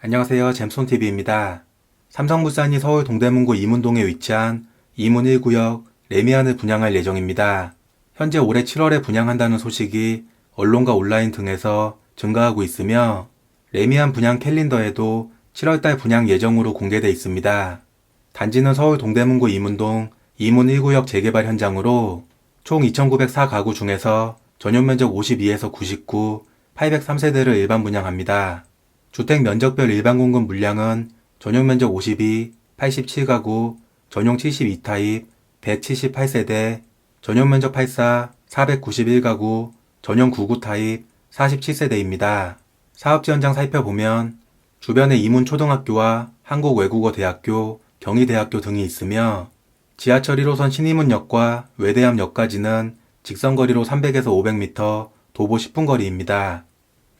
안녕하세요. 잼손TV입니다. 삼성물산이 서울 동대문구 이문동에 위치한 이문 1구역 레미안을 분양할 예정입니다. 현재 올해 7월에 분양한다는 소식이 언론과 온라인 등에서 증가하고 있으며 레미안 분양 캘린더에도 7월달 분양 예정으로 공개돼 있습니다. 단지는 서울 동대문구 이문동 이문 1구역 재개발 현장으로 총 2,904가구 중에서 전용 면적 52에서 99, 803세대를 일반 분양합니다. 주택 면적별 일반 공급 물량은 전용 면적 52, 87가구, 전용 72타입, 178세대, 전용 면적 84, 491가구, 전용 99타입, 47세대입니다. 사업지 현장 살펴보면 주변에 이문 초등학교와 한국 외국어 대학교, 경희대학교 등이 있으며 지하철 1호선 신이문역과 외대암역까지는 직선거리로 300에서 500m, 도보 10분 거리입니다.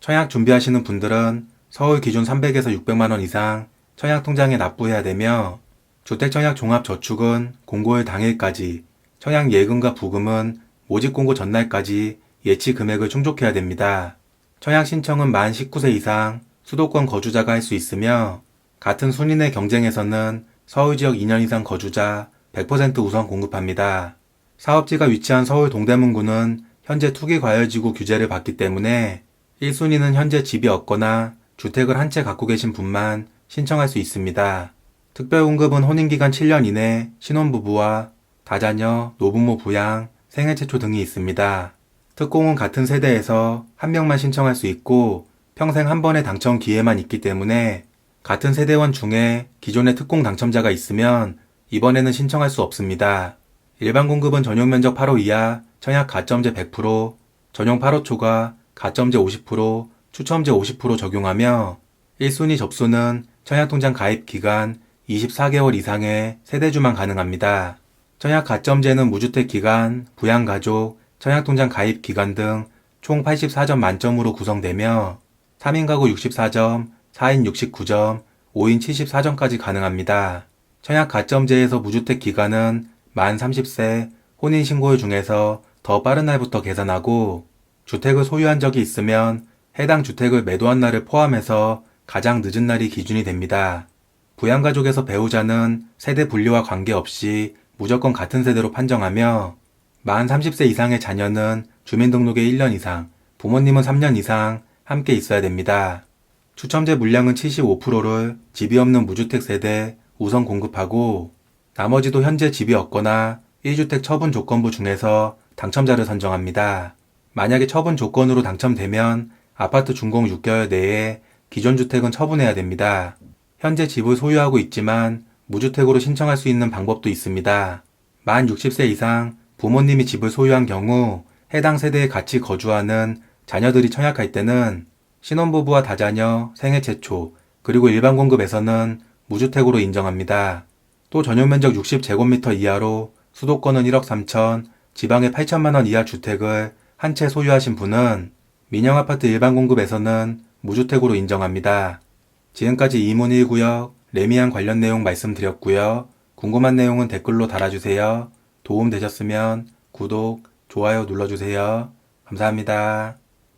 청약 준비하시는 분들은 서울 기준 300에서 600만 원 이상 청약 통장에 납부해야 되며 주택청약 종합저축은 공고일 당일까지, 청약 예금과 부금은 모집 공고 전날까지 예치 금액을 충족해야 됩니다. 청약 신청은 만 19세 이상 수도권 거주자가 할 수 있으며 같은 순위 내 경쟁에서는 서울 지역 2년 이상 거주자 100% 우선 공급합니다. 사업지가 위치한 서울 동대문구는 현재 투기과열지구 규제를 받기 때문에 1순위는 현재 집이 없거나 주택을 한 채 갖고 계신 분만 신청할 수 있습니다. 특별공급은 혼인기간 7년 이내 신혼부부와 다자녀, 노부모 부양, 생애 최초 등이 있습니다. 특공은 같은 세대에서 한 명만 신청할 수 있고 평생 한 번의 당첨 기회만 있기 때문에 같은 세대원 중에 기존의 특공 당첨자가 있으면 이번에는 신청할 수 없습니다. 일반 공급은 전용 면적 8호 이하, 청약 가점제 100%, 전용 8호 초과, 가점제 50%, 추첨제 50% 적용하며 1순위 접수는 청약통장 가입 기간 24개월 이상의 세대주만 가능합니다. 청약 가점제는 무주택 기간, 부양가족, 청약통장 가입 기간 등 총 84점 만점으로 구성되며 3인 가구 64점, 4인 69점, 5인 74점까지 가능합니다. 청약 가점제에서 무주택 기간은 만 30세 혼인신고일 중에서 더 빠른 날부터 계산하고 주택을 소유한 적이 있으면 해당 주택을 매도한 날을 포함해서 가장 늦은 날이 기준이 됩니다. 부양가족에서 배우자는 세대 분리와 관계없이 무조건 같은 세대로 판정하며 만 30세 이상의 자녀는 주민등록에 1년 이상, 부모님은 3년 이상 함께 있어야 됩니다. 추첨제 물량은 75%를 집이 없는 무주택 세대 우선 공급하고 나머지도 현재 집이 없거나 1주택 처분 조건부 중에서 당첨자를 선정합니다. 만약에 처분 조건으로 당첨되면 아파트 준공 6개월 내에 기존 주택은 처분해야 됩니다. 현재 집을 소유하고 있지만 무주택으로 신청할 수 있는 방법도 있습니다. 만 60세 이상 부모님이 집을 소유한 경우 해당 세대에 같이 거주하는 자녀들이 청약할 때는 신혼부부와 다자녀, 생애 최초, 그리고 일반 공급에서는 무주택으로 인정합니다. 또 전용 면적 60제곱미터 이하로 수도권은 1억 3천, 지방에 8천만 원 이하 주택을 한 채 소유하신 분은 민영아파트 일반 공급에서는 무주택으로 인정합니다. 지금까지 이문 1구역 레미안 관련 내용 말씀드렸고요. 궁금한 내용은 댓글로 달아주세요. 도움 되셨으면 구독, 좋아요 눌러주세요. 감사합니다.